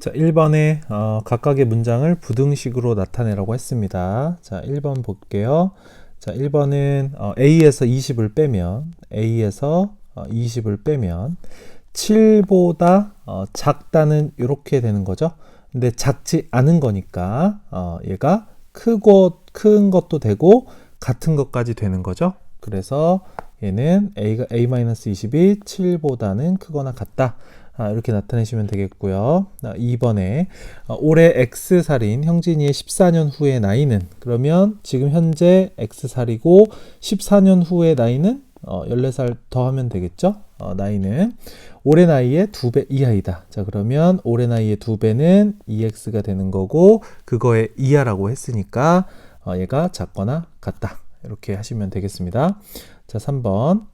자, 1번에 어, 각각의 문장을 부등식으로 나타내라고 했습니다. 자, 1번 볼게요. 자, 1번은 어, A에서 20을 빼면 A에서 어, 20을 빼면 7보다 어, 작다는 이렇게 되는 거죠. 근데 작지 않은 거니까 어, 얘가 크고 큰 것도 되고 같은 것까지 되는 거죠. 그래서 얘는 a가 a-20이 7보다는 크거나 같다. 아, 이렇게 나타내시면 되겠고요. 아, 2번에 어, 올해 X살인 형진이의 14년 후의 나이는 그러면 지금 현재 X살이고 14년 후의 나이는 어, 14살 더 하면 되겠죠? 어, 나이는 올해 나이의 2배 이하이다. 자, 그러면 올해 나이의 2배는 2X가 되는 거고 그거의 이하라고 했으니까 어, 얘가 작거나 같다. 이렇게 하시면 되겠습니다. 자, 3번.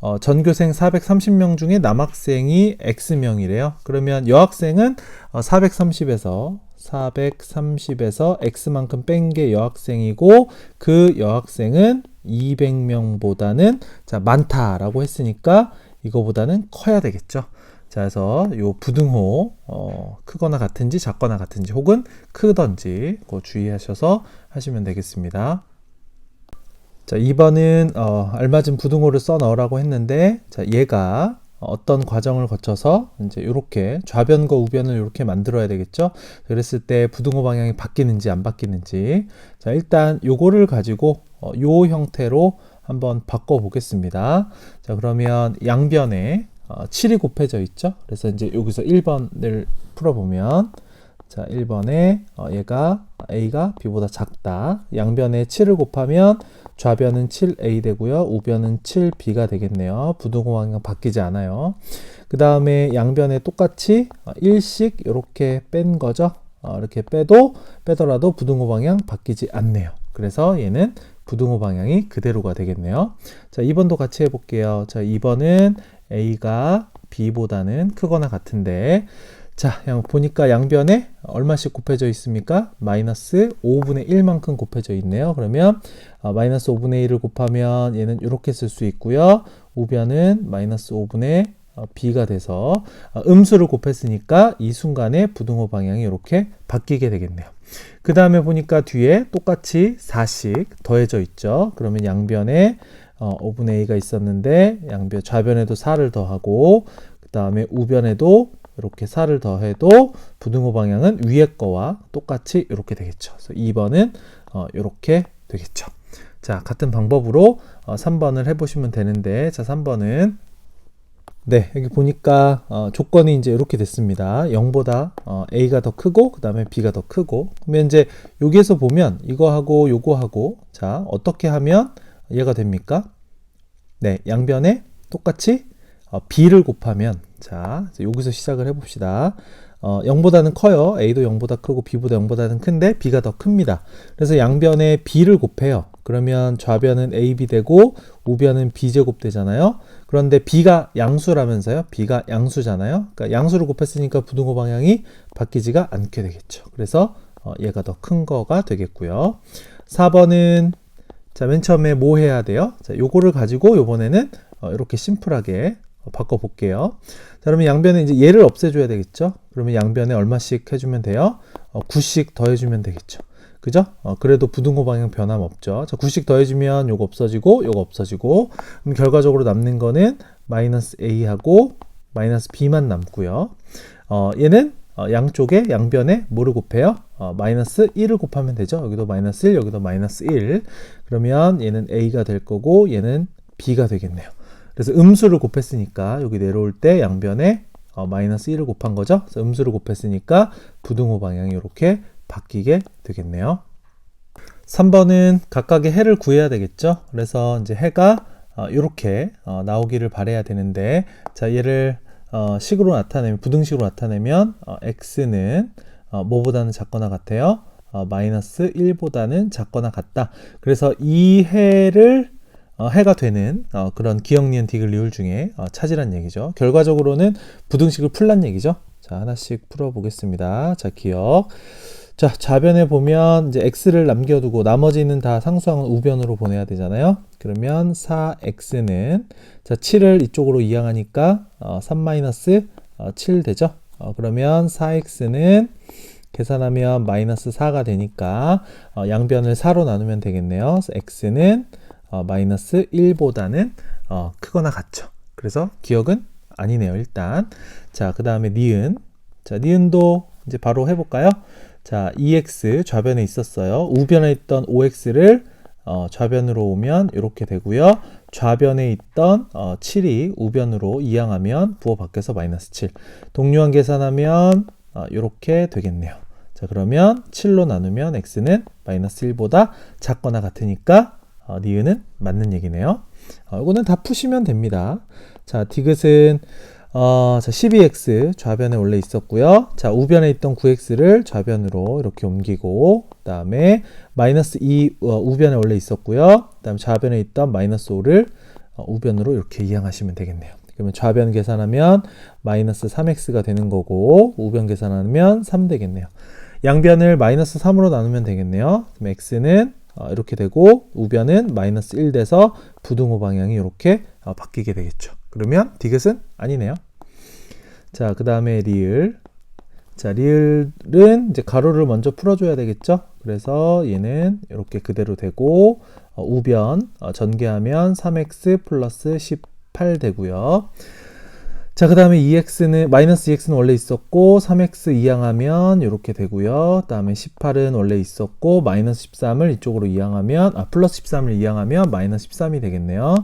어, 전교생 430명 중에 남학생이 X명이래요. 그러면 여학생은 어, 430에서 430에서 X만큼 뺀 게 여학생이고 그 여학생은 200명보다는 자, 많다라고 했으니까 이거보다는 커야 되겠죠. 자, 그래서 요 부등호 어, 크거나 같은지 작거나 같은지 혹은 크던지 그 주의하셔서 하시면 되겠습니다. 자, 2번은 어, 알맞은 부등호를 써 넣으라고 했는데 자, 얘가 어떤 과정을 거쳐서 이제 이렇게 좌변과 우변을 이렇게 만들어야 되겠죠. 그랬을 때 부등호 방향이 바뀌는지 안 바뀌는지. 자, 일단 요거를 가지고 어, 요 형태로 한번 바꿔 보겠습니다. 자, 그러면 양변에 어, 7이 곱해져 있죠. 그래서 이제 여기서 1번을 풀어 보면 자, 1번에 어, 얘가 a가 b보다 작다. 양변에 7을 곱하면 좌변은 7a 되고요. 우변은 7b가 되겠네요. 부등호 방향 바뀌지 않아요. 그 다음에 양변에 똑같이 1씩 이렇게 뺀 거죠. 어, 이렇게 빼도 빼더라도 부등호 방향 바뀌지 않네요. 그래서 얘는 부등호 방향이 그대로가 되겠네요. 자, 2번도 같이 해볼게요. 자, 2번은 a가 b보다는 크거나 같은데 자, 보니까 양변에 얼마씩 곱해져 있습니까? 마이너스 5분의 1만큼 곱해져 있네요. 그러면 어, 마이너스 5분의 1을 곱하면 얘는 이렇게 쓸 수 있고요. 우변은 마이너스 5분의 어, b가 돼서 어, 음수를 곱했으니까 이 순간에 부등호 방향이 이렇게 바뀌게 되겠네요. 그 다음에 보니까 뒤에 똑같이 4씩 더해져 있죠. 그러면 양변에 어, 5분의 2가 있었는데 양변 좌변에도 4를 더하고 그 다음에 우변에도 이렇게 4를 더해도 부등호 방향은 위에 거와 똑같이 이렇게 되겠죠. 그래서 2번은 어, 이렇게 되겠죠. 자, 같은 방법으로 어, 3번을 해보시면 되는데, 자, 3번은 네, 여기 보니까 어, 조건이 이제 이렇게 됐습니다. 0보다 어, A가 더 크고 그 다음에 B가 더 크고 그러면 이제 여기에서 보면 이거하고 요거하고 자 어떻게 하면 얘가 됩니까? 네, 양변에 똑같이 어, B를 곱하면 자, 여기서 시작을 해봅시다. 어, 0보다는 커요. A도 0보다 크고 B보다 0보다는 큰데 B가 더 큽니다. 그래서 양변에 B를 곱해요. 그러면 좌변은 AB 되고 우변은 B제곱 되잖아요. 그런데 B가 양수라면서요. B가 양수잖아요. 그러니까 양수를 곱했으니까 부등호 방향이 바뀌지가 않게 되겠죠. 그래서 어, 얘가 더 큰 거가 되겠고요. 4번은 자, 맨 처음에 뭐 해야 돼요? 자, 요거를 가지고 요번에는 어, 이렇게 심플하게 바꿔 볼게요. 자, 그러면 양변에 이제 얘를 없애줘야 되겠죠? 그러면 양변에 얼마씩 해주면 돼요? 어, 9씩 더해주면 되겠죠. 그죠? 어, 그래도 부등호 방향 변함 없죠. 자, 9씩 더해주면 요거 없어지고, 요거 없어지고, 그럼 결과적으로 남는 거는 마이너스 A하고 마이너스 B만 남고요. 어, 얘는 어, 양쪽에 양변에 뭐를 곱해요? 어, 마이너스 1을 곱하면 되죠. 여기도 마이너스 1, 여기도 마이너스 1. 그러면 얘는 A가 될 거고, 얘는 B가 되겠네요. 그래서 음수를 곱했으니까 여기 내려올 때 양변에 어, 마이너스 1을 곱한 거죠. 그래서 음수를 곱했으니까 부등호 방향이 이렇게 바뀌게 되겠네요. 3번은 각각의 해를 구해야 되겠죠. 그래서 이제 해가 어, 이렇게 어, 나오기를 바래야 되는데 자 얘를 어, 식으로 나타내면 부등식으로 나타내면 어, x는 어, 뭐보다는 작거나 같아요. 어, 마이너스 1보다는 작거나 같다. 그래서 이 해를 어, 해가 되는 어, 그런 기억, 니은, 디귿, 리을 중에 어, 찾으란 얘기죠. 결과적으로는 부등식을 풀란 얘기죠. 자, 하나씩 풀어보겠습니다. 자, 기억. 자, 좌변에 보면 이제 x를 남겨두고 나머지는 다 상수항은 우변으로 보내야 되잖아요. 그러면 4x는 자, 7을 이쪽으로 이항하니까 어, 3 마이너스 어, 7 되죠. 어, 그러면 4x는 계산하면 마이너스 4가 되니까 어, 양변을 4로 나누면 되겠네요. x는 어, 마이너스 1보다는 어, 크거나 같죠. 그래서 기억은 아니네요. 일단 자, 그 다음에 니은 자, 니은도 이제 바로 해볼까요? 자, 2x 좌변에 있었어요. 우변에 있던 5x를 어, 좌변으로 오면 이렇게 되고요. 좌변에 있던 어, 7이 우변으로 이항하면 부호 밖에서 마이너스 7. 동류한 계산하면 어, 이렇게 되겠네요. 자, 그러면 7로 나누면 x는 마이너스 1보다 작거나 같으니까 어, 니은은 맞는 얘기네요. 어, 이거는 다 푸시면 됩니다. 자, 디귿은 어, 자, 12x 좌변에 원래 있었고요. 자, 우변에 있던 9x를 좌변으로 이렇게 옮기고, 그 다음에 마이너스 2 어, 우변에 원래 있었고요. 그 다음에 좌변에 있던 마이너스 5를 어, 우변으로 이렇게 이항하시면 되겠네요. 그러면 좌변 계산하면 마이너스 3x가 되는 거고, 우변 계산하면 3 되겠네요. 양변을 마이너스 3으로 나누면 되겠네요. 그럼 x는 어, 이렇게 되고, 우변은 마이너스 1 돼서 부등호 방향이 이렇게 어, 바뀌게 되겠죠. 그러면 디귿은 아니네요. 자, 그 다음에 리을. 자, 리을은 이제 가로를 먼저 풀어줘야 되겠죠. 그래서 얘는 이렇게 그대로 되고, 어, 우변 어, 전개하면 3x 플러스 18 되고요. 자, 그 다음에 2x는, 마이너스 2x는 원래 있었고, 3x 이항하면 이렇게 되고요. 그 다음에 18은 원래 있었고, 마이너스 13을 이쪽으로 이항하면, 아, 플러스 13을 이항하면 마이너스 13이 되겠네요.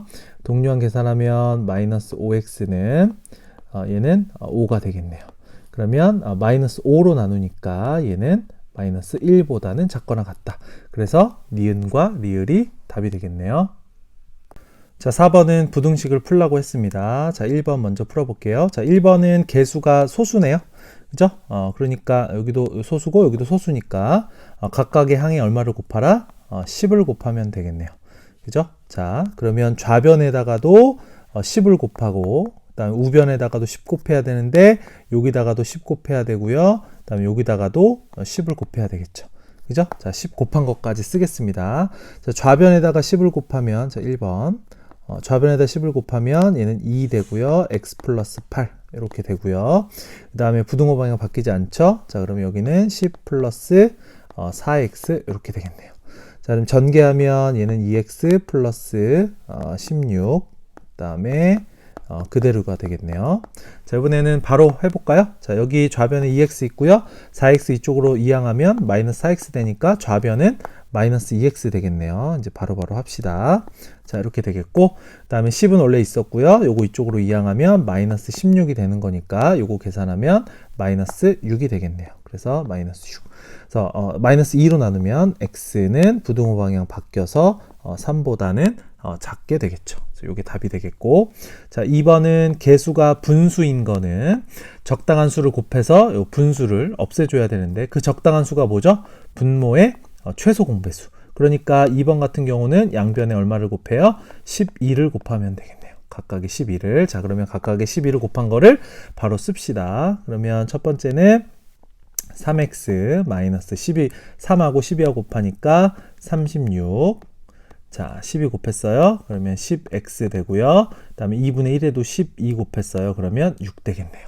동류한 계산하면 마이너스 5x는, 어, 얘는 5가 되겠네요. 그러면 어, 마이너스 5로 나누니까 얘는 마이너스 1보다는 작거나 같다. 그래서 니은과 리을이 답이 되겠네요. 자, 4번은 부등식을 풀라고 했습니다. 자, 1번 먼저 풀어볼게요. 자, 1번은 개수가 소수네요. 그죠? 어, 그러니까 여기도 소수고 여기도 소수니까 어, 각각의 항에 얼마를 곱하라? 어, 10을 곱하면 되겠네요. 그죠? 자, 그러면 좌변에다가도 어, 10을 곱하고 그다음에 우변에다가도 10 곱해야 되는데 여기다가도 10 곱해야 되고요. 그다음에 여기다가도 10을 곱해야 되겠죠. 그죠? 자, 10 곱한 것까지 쓰겠습니다. 자, 좌변에다가 10을 곱하면 자, 1번. 어, 좌변에다 10을 곱하면 얘는 2 되고요. x 플러스 8 이렇게 되고요. 그 다음에 부등호 방향 바뀌지 않죠? 자, 그러면 여기는 10 플러스 어, 4x 이렇게 되겠네요. 자, 그럼 전개하면 얘는 2x 플러스 어, 16. 그 다음에 어, 그대로가 되겠네요. 자, 이번에는 바로 해볼까요? 자, 여기 좌변에 2x 있고요. 4x 이쪽으로 이항하면 마이너스 4x 되니까 좌변은 마이너스 2x 되겠네요. 이제 바로바로 바로 합시다. 자, 이렇게 되겠고, 그 다음에 10은 원래 있었고요. 요거 이쪽으로 이항하면 마이너스 16이 되는 거니까 요거 계산하면 마이너스 6이 되겠네요. 그래서 마이너스 6. 그래서 어, 마이너스 2로 나누면 x는 부등호 방향 바뀌어서 어, 3보다는 어, 작게 되겠죠. 이게 답이 되겠고 자 2번은 개수가 분수인 거는 적당한 수를 곱해서 요 분수를 없애줘야 되는데 그 적당한 수가 뭐죠? 분모의 어, 최소 공배수 그러니까 2번 같은 경우는 양변에 얼마를 곱해요? 12를 곱하면 되겠네요. 각각의 12를 자 그러면 각각의 12를 곱한 거를 바로 씁시다. 그러면 첫 번째는 3x 마이너스 12 3하고 12하고 곱하니까 36 자, 12 곱했어요. 그러면 10x 되고요. 그 다음에 2분의 1에도 12 곱했어요. 그러면 6 되겠네요.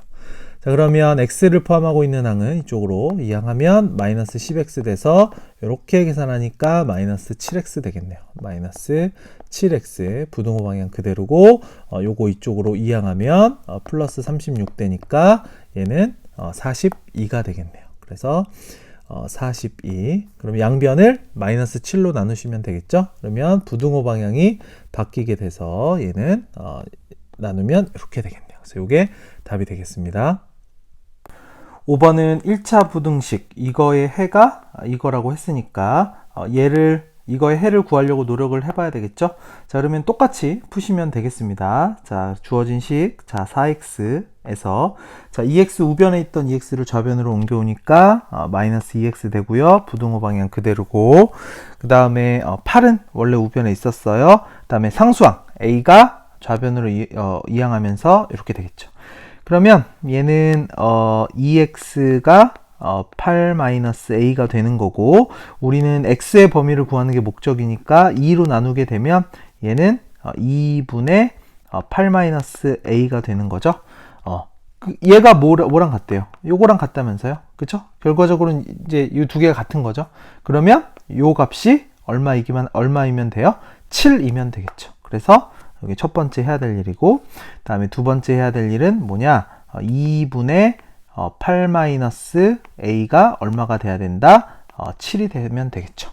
자, 그러면 x를 포함하고 있는 항은 이쪽으로 이 항하면 마이너스 10x 돼서 이렇게 계산하니까 마이너스 7x 되겠네요. 마이너스 7x 부등호 방향 그대로고 어, 요거 이쪽으로 이 항하면 어, 플러스 36 되니까 얘는 어, 42가 되겠네요. 그래서 어, 42. 그럼 양변을 마이너스 7로 나누시면 되겠죠? 그러면 부등호 방향이 바뀌게 돼서 얘는 어, 나누면 이렇게 되겠네요. 그래서 이게 답이 되겠습니다. 5번은 1차 부등식 이거의 해가 이거라고 했으니까 어, 얘를 이거의 해를 구하려고 노력을 해봐야 되겠죠? 자, 그러면 똑같이 푸시면 되겠습니다. 자, 주어진 식, 자, 4x에서, 자, 2x 우변에 있던 2x를 좌변으로 옮겨오니까, 어, 마이너스 2x 되고요. 부등호 방향 그대로고, 그 다음에, 어, 8은 원래 우변에 있었어요. 그 다음에 상수항, a가 좌변으로 이, 어, 이항하면서 이렇게 되겠죠. 그러면 얘는, 어, 2x가 어, 8-a가 되는 거고 우리는 x의 범위를 구하는 게 목적이니까 2로 나누게 되면 얘는 어, 2분의 어, 8-a가 되는 거죠. 어, 그 얘가 뭐라, 뭐랑 같대요? 요거랑 같다면서요? 그쵸? 결과적으로는 이제 이 두 개가 같은 거죠. 그러면 요 값이 얼마이기만, 얼마이면 돼요? 7이면 되겠죠. 그래서 여기 첫 번째 해야 될 일이고, 그 다음에 두 번째 해야 될 일은 뭐냐? 어, 2분의 어, 8 마이너스 a가 얼마가 돼야 된다? 어, 7이 되면 되겠죠.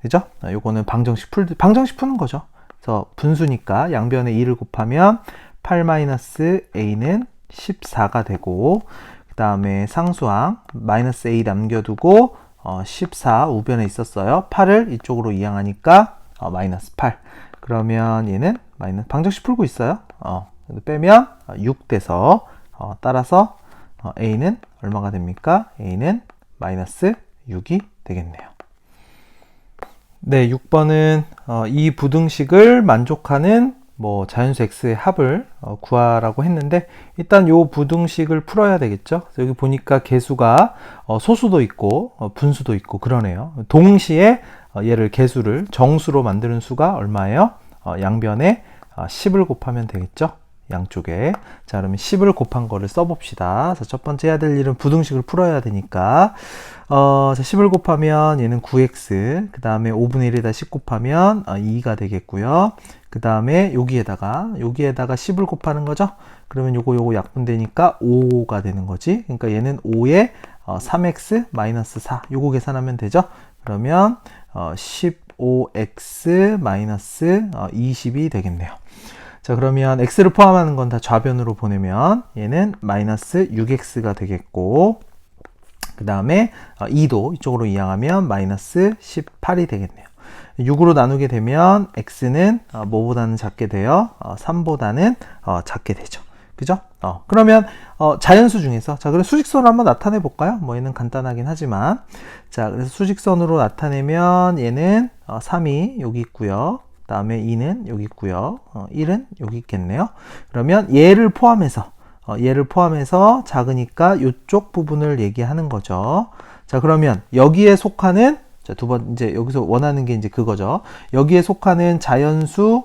그죠? 어, 요거는 방정식 풀, 방정식 푸는 거죠. 그래서 분수니까 양변에 2를 곱하면 8 마이너스 a는 14가 되고, 그 다음에 상수항 마이너스 a 남겨두고, 어, 14 우변에 있었어요. 8을 이쪽으로 이항하니까 어, 마이너스 8. 그러면 얘는 마이너스 방정식 풀고 있어요. 어, 빼면 6 돼서 어, 따라서 어, a는 얼마가 됩니까? a는 마이너스 6이 되겠네요. 네, 6번은 어, 이 부등식을 만족하는 뭐 자연수 x의 합을 어, 구하라고 했는데 일단 요 부등식을 풀어야 되겠죠. 여기 보니까 개수가 어, 소수도 있고 어, 분수도 있고 그러네요. 동시에 어, 얘를 개수를 정수로 만드는 수가 얼마예요? 어, 양변에 어, 10을 곱하면 되겠죠. 양쪽에. 자, 그러면 10을 곱한 거를 써봅시다. 자, 첫 번째 해야 될 일은 부등식을 풀어야 되니까. 어, 자, 10을 곱하면 얘는 9x. 그 다음에 5분의 1에다 10 곱하면 어, 2가 되겠고요. 그 다음에 여기에다가, 여기에다가 10을 곱하는 거죠. 그러면 요거, 요거 약분되니까 5가 되는 거지. 그러니까 얘는 5에 어, 3x 마이너스 4. 요거 계산하면 되죠. 그러면 어, 15x 마이너스 어, 20이 되겠네요. 자 그러면 x를 포함하는 건 다 좌변으로 보내면 얘는 마이너스 6x가 되겠고 그 다음에 2도 이쪽으로 이항하면 마이너스 18이 되겠네요. 6으로 나누게 되면 x는 어, 뭐보다는 작게 돼요. 3보다는 작게 되죠. 그죠? 어, 그러면 어, 자연수 중에서 자, 그럼 수직선을 한번 나타내 볼까요? 뭐 얘는 간단하긴 하지만 자, 그래서 수직선으로 나타내면 얘는 어, 3이 여기 있고요. 다음에 2는 여기 있고요. 어, 1은 여기 있겠네요. 그러면 얘를 포함해서 어, 얘를 포함해서 작으니까 이쪽 부분을 얘기하는 거죠. 자, 그러면 여기에 속하는 자, 두번 이제 여기서 원하는 게 이제 그거죠. 여기에 속하는 자연수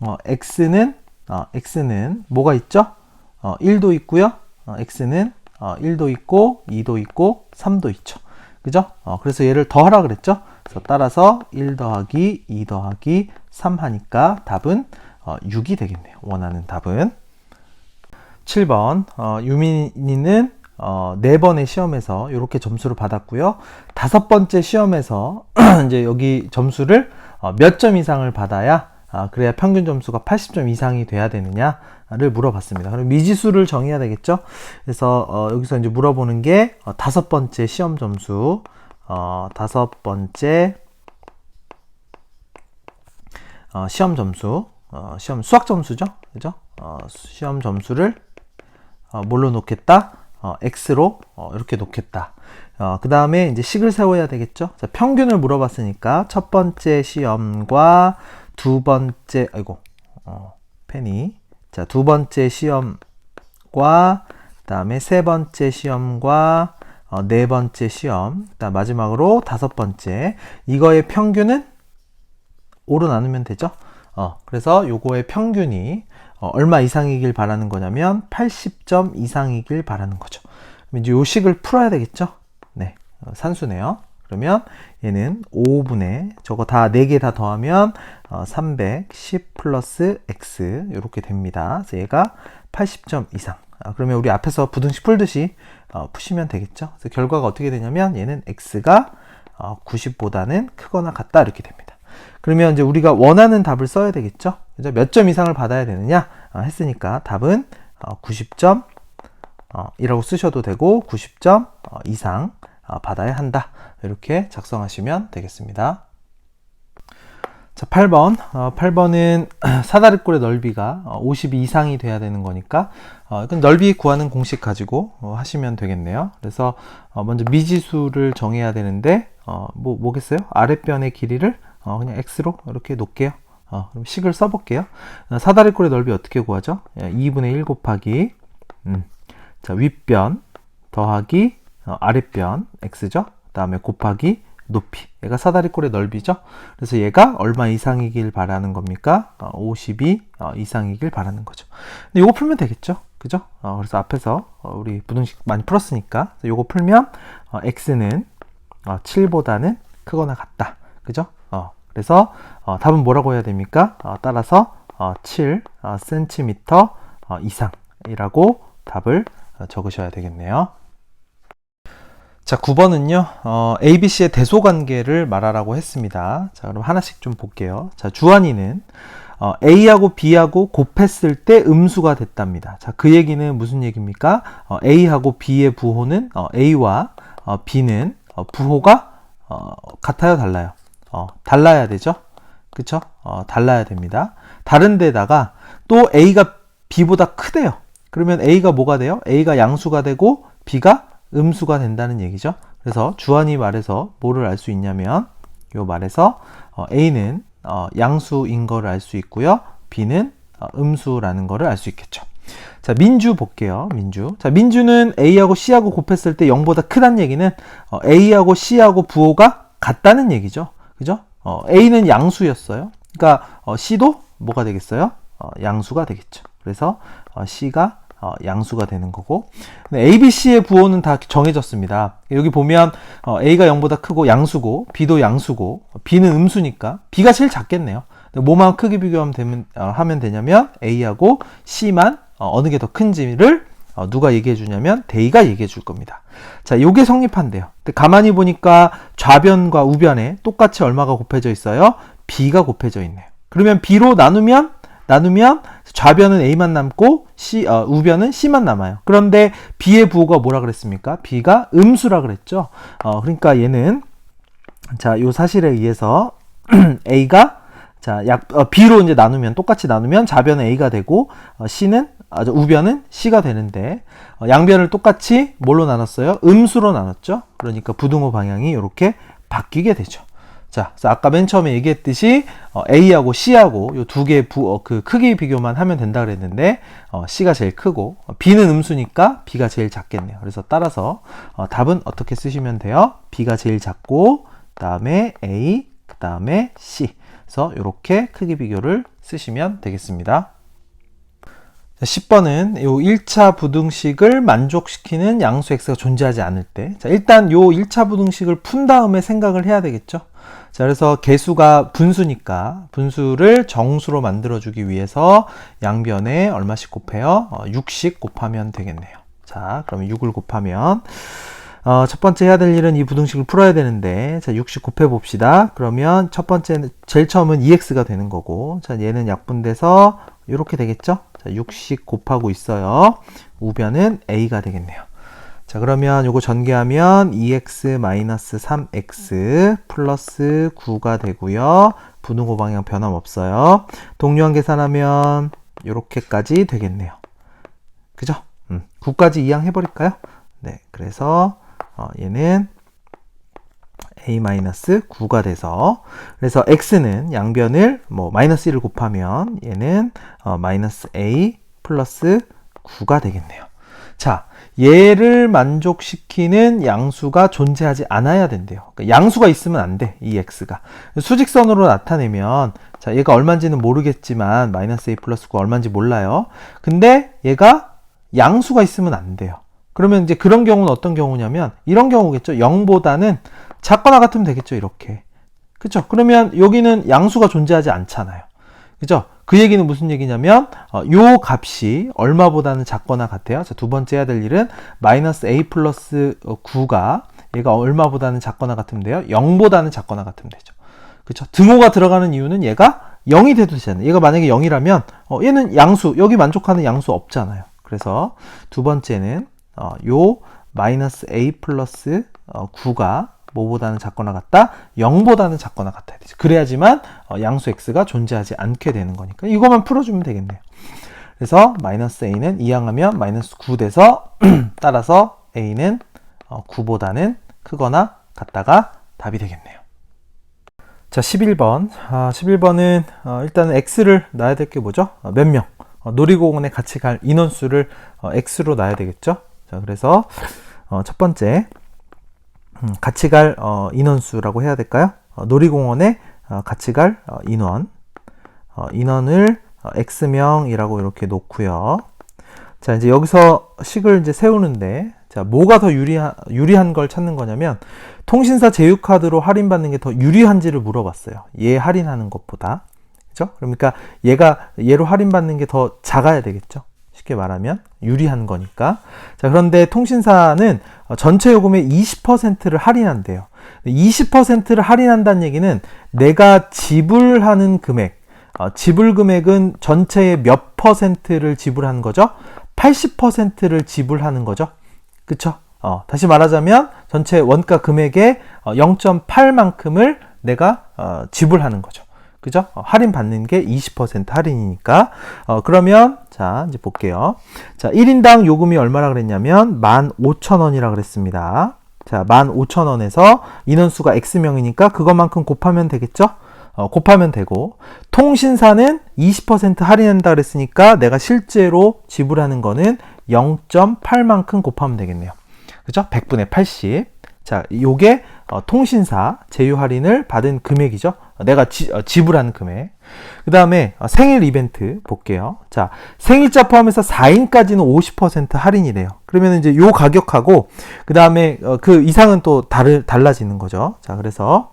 어, x는 어, x는 뭐가 있죠? 어, 1도 있고요. 어, x는 어, 1도 있고 2도 있고 3도 있죠. 그죠? 어, 그래서 얘를 더하라 그랬죠? 그래서 따라서 1 더하기 2 더하기 3 하니까 답은 어, 6이 되겠네요. 원하는 답은 7번 어, 유민이는 어, 네 번의 시험에서 이렇게 점수를 받았고요. 다섯 번째 시험에서 이제 여기 점수를 어, 몇 점 이상을 받아야 아, 그래야 평균 점수가 80점 이상이 돼야 되느냐를 물어봤습니다. 그럼 미지수를 정해야 되겠죠? 그래서 어, 여기서 이제 물어보는 게 어, 다섯 번째 시험 점수, 어, 다섯 번째 어, 시험 점수, 어, 시험 수학 점수죠, 그죠? 어, 시험 점수를 어, 뭘로 놓겠다? 어, x로 어, 이렇게 놓겠다. 어, 그 다음에 이제 식을 세워야 되겠죠? 자, 평균을 물어봤으니까 첫 번째 시험과 두 번째, 아이고, 어, 펜이. 자, 두 번째 시험과, 그 다음에 세 번째 시험과, 어, 네 번째 시험, 그 다음 마지막으로 다섯 번째. 이거의 평균은 5로 나누면 되죠? 어, 그래서 요거의 평균이 어, 얼마 이상이길 바라는 거냐면 80점 이상이길 바라는 거죠. 그럼 이제 요 식을 풀어야 되겠죠? 네, 어, 산수네요. 그러면 얘는 5분의 저거 다 4개 다 더하면 어, 310 플러스 x 이렇게 됩니다. 그래서 얘가 80점 이상. 아, 그러면 우리 앞에서 부등식 풀듯이 어, 푸시면 되겠죠. 그래서 결과가 어떻게 되냐면 얘는 x가 어, 90보다는 크거나 같다 이렇게 됩니다. 그러면 이제 우리가 원하는 답을 써야 되겠죠. 그죠? 몇점 이상을 받아야 되느냐 어, 했으니까 답은 어, 90점 어, 이라고 쓰셔도 되고 90점 어, 이상 어, 받아야 한다. 이렇게 작성하시면 되겠습니다. 자, 8번. 어, 8번은 사다리꼴의 넓이가 52 이상이 돼야 되는 거니까 어, 이건 넓이 구하는 공식 가지고 어, 하시면 되겠네요. 그래서 어, 먼저 미지수를 정해야 되는데 어, 뭐 뭐겠어요? 아랫변의 길이를 어, 그냥 x로 이렇게 놓을게요. 어, 그럼 식을 써볼게요. 어, 사다리꼴의 넓이 어떻게 구하죠? 2분의 1 곱하기 음, 자 윗변 더하기 어, 아랫변 x죠. 그 다음에 곱하기 높이. 얘가 사다리꼴의 넓이죠. 그래서 얘가 얼마 이상이길 바라는 겁니까? 어, 52 어, 이상이길 바라는 거죠. 근데 이거 풀면 되겠죠. 그죠? 어, 그래서 앞에서 어, 우리 부등식 많이 풀었으니까 요거 풀면 어, x는 어, 7보다는 크거나 같다. 그죠? 어, 그래서 어, 답은 뭐라고 해야 됩니까? 어, 따라서 어, 7 어, cm 어, 이상이라고 답을 어, 적으셔야 되겠네요. 자, 9번은요, 어, ABC의 대소 관계를 말하라고 했습니다. 자, 그럼 하나씩 좀 볼게요. 자, 주한이는 어, A하고 B하고 곱했을 때 음수가 됐답니다. 자, 그 얘기는 무슨 얘기입니까? 어, A하고 B의 부호는 어, A와 어, B는 어, 부호가 어, 같아요, 달라요? 어, 달라야 되죠? 그쵸? 어, 달라야 됩니다. 다른 데다가 또 A가 B보다 크대요. 그러면 A가 뭐가 돼요? A가 양수가 되고 B가 음수가 된다는 얘기죠. 그래서 주한이 말해서 뭐를 알 수 있냐면 요 말에서 어, A는 어, 양수인 거를 알 수 있고요. B는 어, 음수라는 거를 알 수 있겠죠. 자, 민주 볼게요. 민주. 자, 민주는 A하고 C하고 곱했을 때 0보다 크다는 얘기는 어, A하고 C하고 부호가 같다는 얘기죠. 그죠? 어, A는 양수였어요. 그러니까 어, C도 뭐가 되겠어요? 어, 양수가 되겠죠. 그래서 어, C가 어, 양수가 되는 거고 A, B, C의 부호는 다 정해졌습니다. 여기 보면 어, A가 0보다 크고 양수고 B도 양수고 B는 음수니까 B가 제일 작겠네요. 뭐만 크게 비교하면 되면, 어, 하면 되냐면 A하고 C만 어, 느 게 더 큰지를 어, 누가 얘기해 주냐면 대의가 얘기해 줄 겁니다. 자, 요게 성립한대요. 근데 가만히 보니까 좌변과 우변에 똑같이 얼마가 곱해져 있어요? B가 곱해져 있네요. 그러면 B로 나누면 나누면 좌변은 A만 남고 C, 어, 우변은 C만 남아요. 그런데 B의 부호가 뭐라 그랬습니까? B가 음수라 그랬죠. 어, 그러니까 얘는 자, 요 사실에 의해서 A가 자, 약 어, B로 이제 나누면 똑같이 나누면 좌변은 A가 되고 어, C는 아, 우변은 C가 되는데 어, 양변을 똑같이 뭘로 나눴어요? 음수로 나눴죠. 그러니까 부등호 방향이 이렇게 바뀌게 되죠. 자, 아까 맨 처음에 얘기했듯이 어, A하고 C하고 이두 개의 부, 어, 그 크기 비교만 하면 된다 그랬는데 어, C가 제일 크고 어, B는 음수니까 B가 제일 작겠네요. 그래서 따라서 어, 답은 어떻게 쓰시면 돼요? B가 제일 작고 그다음에 A, 그다음에 C. 그래서 이렇게 크기 비교를 쓰시면 되겠습니다. 10번은 요 1차 부등식을 만족시키는 양수 x가 존재하지 않을 때. 자, 일단 요 1차 부등식을 푼 다음에 생각을 해야 되겠죠. 자, 그래서 개수가 분수니까 분수를 정수로 만들어주기 위해서 양변에 얼마씩 곱해요? 어, 6씩 곱하면 되겠네요. 자, 그러면 6을 곱하면 어, 첫 번째 해야 될 일은 이 부등식을 풀어야 되는데 자 60 곱해 봅시다. 그러면 첫 번째는 제일 처음은 2x가 되는 거고 자 얘는 약분돼서 이렇게 되겠죠? 자60 곱하고 있어요. 우변은 a가 되겠네요. 자 그러면 요거 전개하면 2x-3x 플러스 9가 되고요. 분호고 방향 변함없어요. 동류한 계산하면 이렇게까지 되겠네요. 그죠? 음, 9까지 이항 해버릴까요? 네, 그래서 어, 얘는 a-9가 돼서 그래서 x는 양변을 뭐 마이너스 1을 곱하면 얘는 어, 마이너스 a 플러스 9가 되겠네요. 자, 얘를 만족시키는 양수가 존재하지 않아야 된대요. 그러니까 양수가 있으면 안 돼, 이 x가. 수직선으로 나타내면, 자, 얘가 얼마인지는 모르겠지만, 마이너스 a 플러스 9 얼마인지 몰라요. 근데 얘가 양수가 있으면 안 돼요. 그러면 이제 그런 경우는 어떤 경우냐면 이런 경우겠죠. 0보다는 작거나 같으면 되겠죠. 이렇게. 그렇죠? 그러면 여기는 양수가 존재하지 않잖아요. 그죠? 그 얘기는 무슨 얘기냐면 어, 요 값이 얼마보다는 작거나 같아요. 자, 두 번째 해야 될 일은 마이너스 a 플러스 9가 얘가 얼마보다는 작거나 같으면 돼요. 0보다는 작거나 같으면 되죠. 그렇죠? 등호가 들어가는 이유는 얘가 0이 돼도 되잖아요. 얘가 만약에 0이라면 어, 얘는 양수 여기 만족하는 양수 없잖아요. 그래서 두 번째는 어, 요 마이너스 a 플러스 어, 9가 뭐보다는 작거나 같다? 0보다는 작거나 같아야 되죠. 그래야지만 어, 양수 x가 존재하지 않게 되는 거니까 이것만 풀어주면 되겠네요. 그래서 마이너스 a는 이항하면 마이너스 9 돼서 따라서 a는 어, 9보다는 크거나 같다가 답이 되겠네요. 자, 11번. 아, 11번은 어, 일단은 x를 놔야 될 게 뭐죠? 어, 몇 명? 어, 놀이공원에 같이 갈 인원수를 어, x로 놔야 되겠죠? 자, 그래서 어, 첫 번째 음, 같이 갈 어, 인원수라고 해야 될까요? 어, 놀이공원에 어, 같이 갈 어, 인원 어, 인원을 어, x명이라고 이렇게 놓고요. 자, 이제 여기서 식을 이제 세우는데, 자, 뭐가 더 유리한, 유리한 걸 찾는 거냐면, 통신사 제휴카드로 할인받는 게 더 유리한지를 물어봤어요. 얘 할인하는 것보다. 그죠? 그러니까 얘가, 얘로 할인받는 게 더 작아야 되겠죠? 쉽게 말하면. 유리한 거니까. 자, 그런데 통신사는 어, 전체 요금의 20%를 할인한대요. 20%를 할인한다는 얘기는 내가 지불하는 금액, 어, 지불 금액은 전체의 몇 퍼센트를 지불하는 거죠? 80%를 지불하는 거죠. 그쵸? 어, 다시 말하자면 전체 원가 금액의 어, 0.8만큼을 내가 어, 지불하는 거죠. 그죠? 어, 할인 받는 게 20% 할인이니까. 어, 그러면, 자, 이제 볼게요. 자, 1인당 요금이 얼마라 그랬냐면, 15,000원이라 그랬습니다. 자, 15,000원에서 인원수가 X명이니까 그것만큼 곱하면 되겠죠? 어, 곱하면 되고, 통신사는 20% 할인한다 그랬으니까 내가 실제로 지불하는 거는 0.8만큼 곱하면 되겠네요. 그죠? 100분의 80. 자, 요게 어, 통신사 제휴 할인을 받은 금액이죠. 어, 내가 지, 어, 지불한 금액. 그 다음에 어, 생일 이벤트 볼게요. 자, 생일자 포함해서 4인까지는 50% 할인이래요. 그러면 이제 요 가격하고 그 다음에 어, 그 이상은 또 다르, 달라지는 거죠. 자, 그래서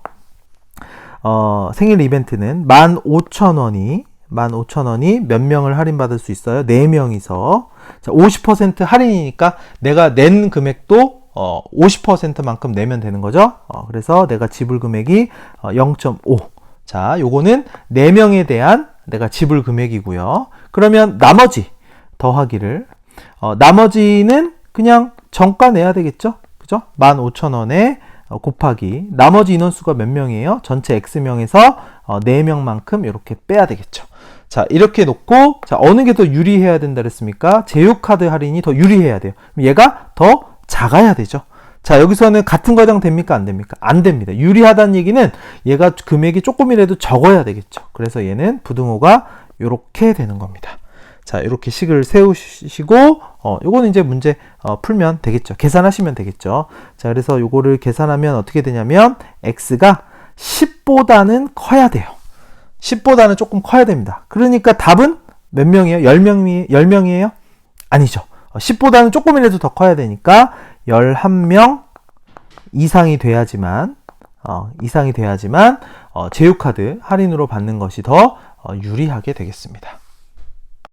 어, 생일 이벤트는 15,000원이 15,000원이 몇 명을 할인받을 수 있어요? 4명이서. 자, 50% 할인이니까 내가 낸 금액도 어, 50%만큼 내면 되는 거죠. 어, 그래서 내가 지불 금액이 어, 0.5. 자, 요거는 4명에 대한 내가 지불 금액이고요. 그러면 나머지 더하기를 어, 나머지는 그냥 정가 내야 되겠죠. 그죠? 15,000원에 어, 곱하기 나머지 인원수가 몇 명이에요? 전체 X명에서 어, 4명만큼 이렇게 빼야 되겠죠. 자, 이렇게 놓고 자, 어느 게 더 유리해야 된다 그랬습니까? 제휴카드 할인이 더 유리해야 돼요. 얘가 더 작아야 되죠. 자, 여기서는 같은 과정 됩니까? 안 됩니까? 안 됩니다. 유리하다는 얘기는 얘가 금액이 조금이라도 적어야 되겠죠. 그래서 얘는 부등호가 이렇게 되는 겁니다. 자, 이렇게 식을 세우시고, 어, 요거는 이제 문제, 어, 풀면 되겠죠. 계산하시면 되겠죠. 자, 그래서 요거를 계산하면 어떻게 되냐면, x가 10보다는 커야 돼요. 10보다는 조금 커야 됩니다. 그러니까 답은 몇 명이에요? 10명이, 10명이에요? 아니죠. 10보다는 조금이라도 더 커야 되니까 11명 이상이 돼야지만 어, 이상이 돼야지만 어, 제휴카드 할인으로 받는 것이 더 어, 유리하게 되겠습니다.